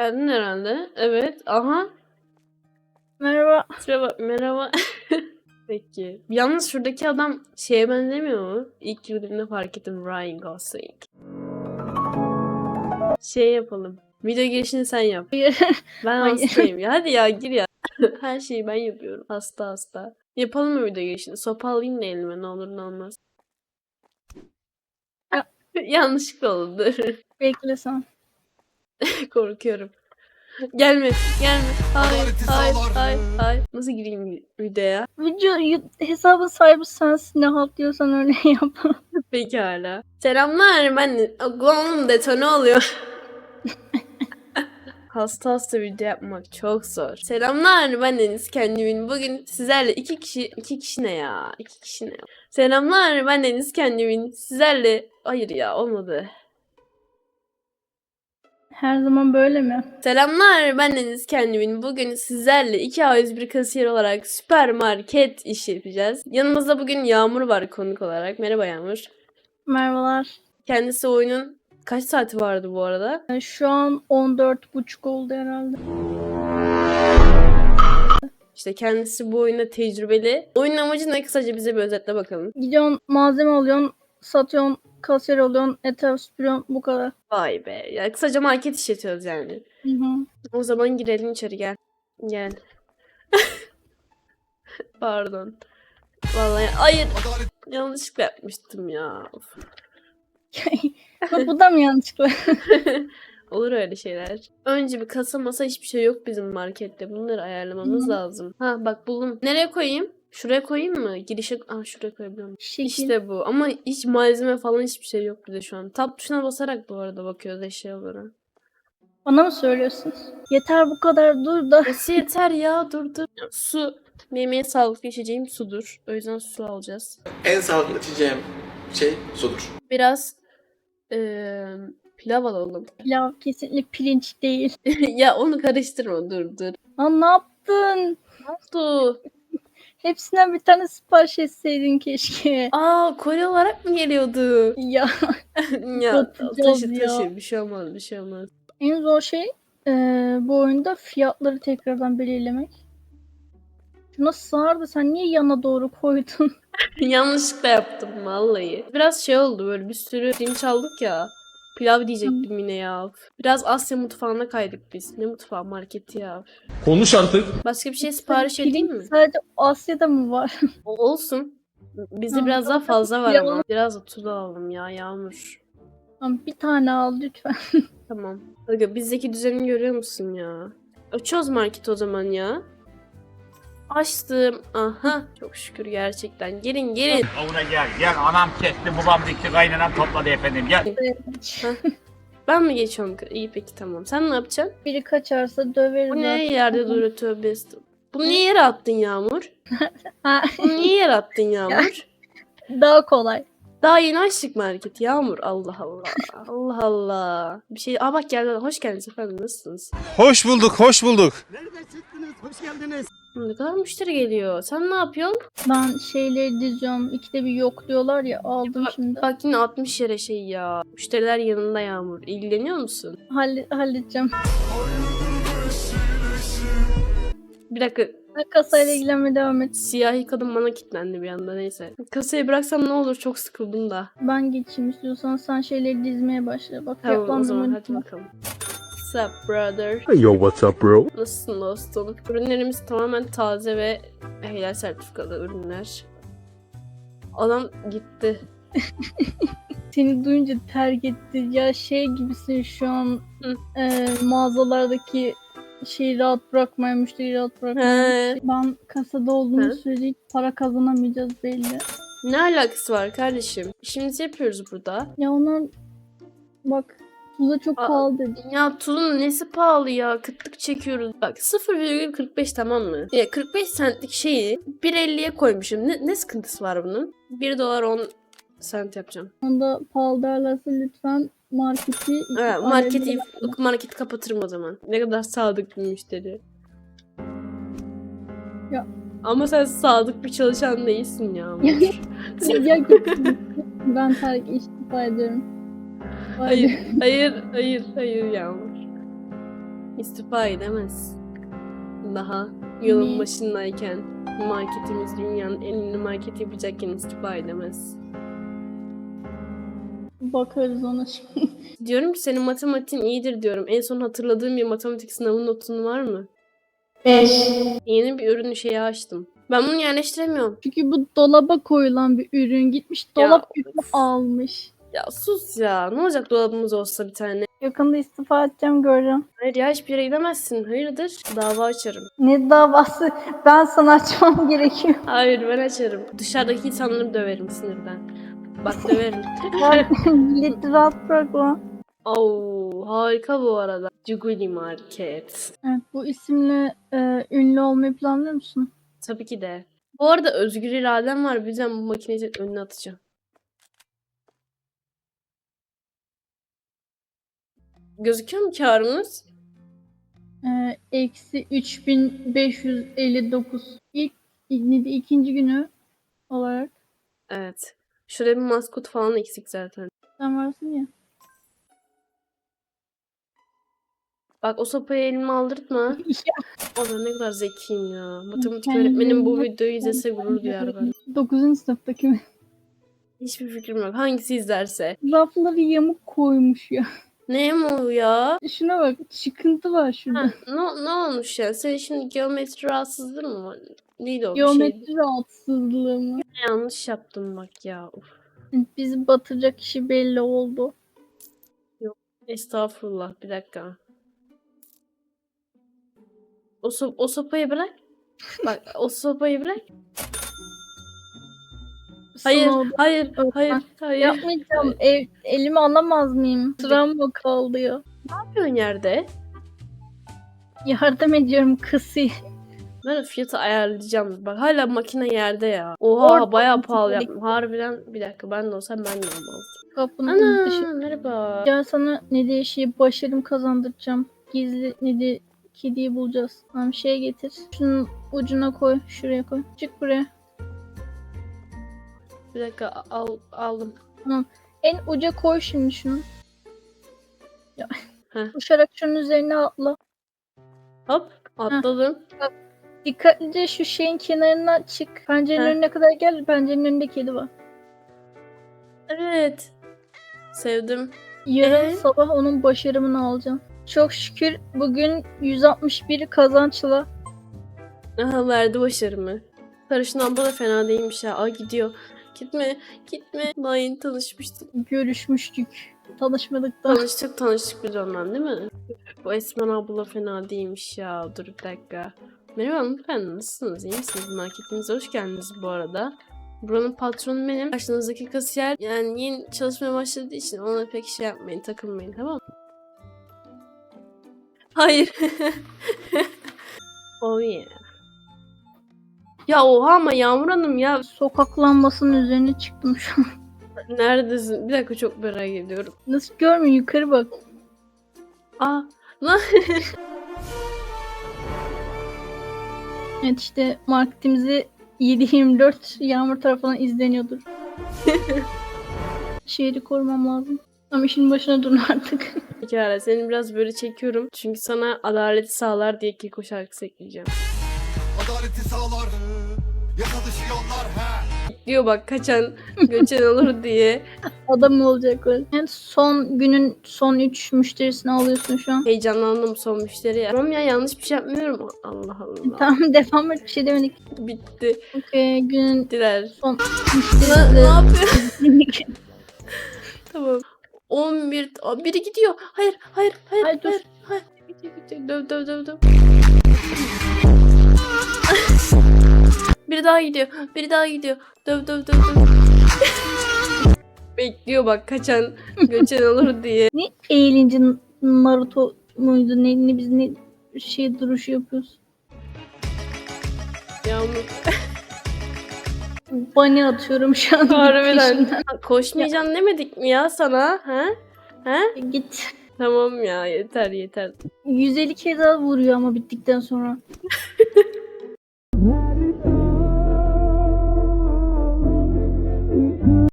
Geldin herhalde. Evet. Aha. Merhaba. Bak. Merhaba. Peki. Yalnız şuradaki adam şeye benzemiyor mu? İlk girdiğimde fark ettim. Ryan Gosling. Şey yapalım. Video girişini sen yap. Ben hastayım ya. Hadi ya gir ya. Her şeyi ben yapıyorum. Hasta hasta. Yapalım mı video girişini? Sopa alayım da elime ne olur ne olmaz. Ya. Yanlışlıkla oldu. Bekle sen. Korkuyorum. Gelme, gelme. Hayır, hayır, hayır, hayır. Nasıl gireyim videoya? Video hesabın sahibi sensin. Ne halt diyorsan öyle yap. Pekala. Selamlar, ben Oklahoma'nın detone oluyor. hasta hasta video yapmak çok zor. Selamlar, ben Deniz Kendimin. Bugün sizlerle iki kişi, iki kişi ne ya? İki kişi ne? Selamlar, ben Deniz Kendimin. Sizlerle... Hayır ya, olmadı. Her zaman böyle mi? Selamlar, ben Deniz Kendimin. Bugün sizlerle 2 A101 kasiyer olarak süpermarket işi yapacağız. Yanımızda bugün Yağmur var konuk olarak. Merhaba Yağmur. Merhabalar. Kendisi oyunun kaç saati vardı bu arada? Ee, Şu an 14.30 oldu herhalde. İşte kendisi bu oyunda tecrübeli. Oyunun amacı ne kısaca bize bir özetle bakalım. Gidiyorsun malzeme alıyorsun. Satıyorsun. Kasiyer oluyorsun. Etraf süpürüyorsun. Bu kadar. Vay be. Ya kısaca market işletiyoruz yani. Hı hı. O zaman girelim içeri gel. Gel. Pardon. Vallahi hayır. Yanlışlıkla yapmıştım ya. Of. Bu- Bu da mı yanlışlıkla? Olur öyle şeyler. Önce bir kasa masa hiçbir şey yok bizim markette. Bunları ayarlamamız Hı. lazım. Ha bak buldum. Nereye koyayım? Şuraya koyayım mı? Girişe... Ah şuraya koyabiliyorum. Şekil. İşte bu. Ama hiç malzeme falan hiçbir şey yok bir de şu an. Tab tuşuna basarak bu arada bakıyoruz eşyalara. Bana mı söylüyorsunuz? Yeter bu kadar dur da. Nasıl yeter ya? Dur dur. Su. Benim en sağlıklı içeceğim sudur. O yüzden su alacağız. en sağlıklı içeceğim şey sudur. Biraz eee pilav alalım. Pilav kesinlikle pirinç değil. ya onu karıştırma dur dur. Lan ne yaptın? Ne oldu? Hepsinden bir tane sipariş etseydin keşke. Aa Kore olarak mı geliyordu? Ya ya taşı ya. taşı bir şey olmaz bir şey olmaz. en zor şey eee, bu oyunda fiyatları tekrardan belirlemek. Şuna sığardı sen niye yana doğru koydun? Yanlışlıkla yaptım vallahi. Biraz şey oldu böyle bir sürü pirinç aldık ya. Pilav diyecektim yine ya. Biraz Asya mutfağına kaydık biz. Ne mutfağı marketi ya. Konuş artık. Başka bir şey sipariş edeyim mi? Sadece Asya'da mı var? O- olsun. Bizde Tamam, biraz daha tamam. fazla var ama. Biraz da tuz alalım ya Yağmur. Tamam, bir tane al lütfen. Tamam. Aga bizdeki düzeni görüyor musun ya? Açıyoruz market o zaman ya. Açtım. Aha. Çok şükür gerçekten. Gelin gelin. Kavuna gel gel anam kesti babam dikti kaynanam topladı efendim gel. Ben mi geçiyorum? İyi peki tamam. Sen ne yapacaksın? Biri kaçarsa döveriz. Bu ne yerde duruyor tövbe estağfurullah. Bunu niye yere attın Yağmur? Ha, Bunu niye yere attın Yağmur? daha kolay. Daha yeni açtık marketi Yağmur. Allah Allah. Allah Allah. Bir şey... Aa bak geldi. Hoş geldiniz efendim. Nasılsınız? Hoş bulduk, hoş bulduk. Ne kadar müşteri geliyor. Sen ne yapıyorsun? Ben şeyleri diziyorum. İkide bir yok diyorlar ya aldım şimdi. Bak yine 60 yere şey ya. Müşteriler yanında Yağmur. İlgileniyor musun? Halle- halledeceğim. Bir dakika. Kasayla ilgilenmeye devam et. Siyahi kadın bana kilitlendi bir anda neyse. Kasayı bıraksam ne olur çok sıkıldım da. Ben geçeyim istiyorsan sen şeyleri dizmeye başla. Bak Tamam o zaman hadi bakalım. What's up brother? Yo, what's up bro? Nasılsın dostum? Ürünlerimiz tamamen taze ve helal sertifikalı ürünler. Adam gitti. Seni duyunca terk etti. Ya şey gibisin şu an Hı. e, mağazalardaki şeyi rahat bırakmayan, müşteriyi rahat bırakmayan. He. Ben kasada olduğumuz Hı. sürece hiç para kazanamayacağız belli. Ne alakası var kardeşim? İşimizi yapıyoruz burada. Ya onlar bak tuza çok Aa. pahalı dedi. Ya tuzun nesi pahalı ya? Kıtlık çekiyoruz. Bak 0,45 tamam mı? Ya 45 centlik şeyi 1.50'ye koymuşum. Ne, ne sıkıntısı var bunun? 1 dolar 10 sent yapacağım. Onda pahalı derlerse lütfen marketi Evet, marketi, marketi kapatırım o zaman. Ne kadar sadık bir müşteri. Ya. Ama sen sadık bir çalışan değilsin ya. ya ben terk istifa ediyorum. Hayır, hayır, hayır, hayır Yağmur. istifa edemez. Daha yolun başındayken marketimiz dünyanın en ünlü marketi yapacakken istifa edemez. Bakarız ona şimdi. Diyorum ki senin matematiğin iyidir diyorum. En son hatırladığın bir matematik sınavı notun var mı? 5. Yeni bir ürün şeyi açtım. Ben bunu yerleştiremiyorum. Çünkü bu dolaba koyulan bir ürün gitmiş dolap yükünü almış. Ya sus ya. Ne olacak dolabımız olsa bir tane? Yakında istifa edeceğim göreceğim. Hayır ya hiçbir yere gidemezsin. Hayırdır? Dava açarım. Ne davası? Ben sana açmam gerekiyor. Hayır ben açarım. Dışarıdaki insanları döverim sinirden. Bak döverim. Milleti rahat bırak lan. Oo, harika bu arada. Cuguli Market. Evet, bu isimle e, ünlü olmayı planlıyor musun? Tabii ki de. Bu arada özgür iradem var. Yüzden bu makineyi önüne atacağım. Gözüküyor mu karımız? E, Eksi 3559. İlk, ilk, ikinci günü olarak. Evet. Şurada bir maskot falan eksik zaten. Sen varsın ya. Bak o sopayı elime aldırtma. Ya, O da ne kadar zekiyim ya. Matematik öğretmenim bu videoyu izlese gurur duyar ben. 9. sınıftaki mi? Hiçbir fikrim yok. Hangisi izlerse. Rafları yamuk koymuş ya. Ne mi ya? Şuna bak çıkıntı var şurada. Ha, ne, ne olmuş ya? Senin şimdi geometri rahatsızlığı mı var? Neydi o? Bir Geometri şey. rahatsızlığı mı? Yanlış yaptım bak ya. Uf. Bizi batıracak kişi belli oldu. Estağfurullah. Bir dakika. O, so- o sopayı bırak. Bak o sopayı bırak. Hayır, oldu. hayır, hayır, hayır. Yapmayacağım. Ev, elimi alamaz mıyım? Sıram mı kaldı ya? Ne yapıyorsun yerde? Yardım ediyorum kızı. Ben fiyatı ayarlayacağım. Bak hala makine yerde ya. Oha Orada bayağı pahalı yaptım. Harbiden bir dakika ben de olsam ben de almazdım. Kapının dışı. Ana merhaba. Gel sana ne diye şey başarım kazandıracağım. Gizli ne diye kediyi bulacağız. Tamam şey getir. Şunun ucuna koy. Şuraya koy. Çık buraya. Bir dakika al, aldım. En uca koy şimdi şunu. Heh. Koşarak şunun üzerine atla. Hop atladım. Dikkatlice şu şeyin kenarına çık. Pencerenin Heh. önüne kadar gel. Pencerenin önünde kedi var. Evet. Sevdim. Yarın Ee? sabah onun başarımını alacağım. Çok şükür bugün 161 kazançla. Aha verdi başarımı. Sarışın abla da fena değilmiş ya. Ay gidiyor. Gitme, gitme. Daha yeni tanışmıştık. görüşmüştük. Tanışmadık da. Tanıştık tanıştık biz ondan değil mi? Bu Esmen abla fena değilmiş ya. Dur bir dakika. Merhaba hanımefendi nasılsınız? İyi misiniz? Marketimize hoş geldiniz bu arada. Buranın patronu benim. Karşınızdaki kasiyer yani yeni çalışmaya başladığı için ona pek şey yapmayın, takılmayın tamam mı? Hayır. oh yeah. Ya oha ama Yağmur Hanım ya Sokak lambasının üzerine çıktım şu an. neredesin? Bir dakika çok merak ediyorum. Nasıl görmüyor yukarı bak. Aa lan Evet işte marketimizi 7-24 Yağmur tarafından izleniyordur. Şehri korumam lazım. Ama işin başına durun artık. Pekala seni biraz böyle çekiyorum. Çünkü sana adaleti sağlar diye Keko şarkısı ekleyeceğim. Adaleti sağlar Yasa dışı yollar he Diyor bak kaçan göçen olur diye. Adam olacaklar. Yani son günün son 3 müşterisini alıyorsun şu an. Heyecanlandım son müşteriye. Tamam ya yanlış bir şey yapmıyorum. Allah Allah. Tamam devam et bir şey demedik. Bitti. Okey günün Bittiler. son Ne, müşterisi. ne yapıyor? tamam. 11. Aa, biri gidiyor. Hayır, hayır, hayır, Hayır, hayır. dur. hayır. Döv, döv, döv, döv. Biri daha gidiyor. Biri daha gidiyor. Döv, döv, döv, döv. Bekliyor bak kaçan göçen olur diye. Ne eğilince Naruto muydu ne, ne biz ne şey duruşu yapıyoruz. Yağmur. Bani atıyorum şu an. Harbiden. Koşmayacaksın demedik mi ya sana? Ha? Ha? Git. Tamam ya yeter yeter. 150 kere daha vuruyor ama bittikten sonra.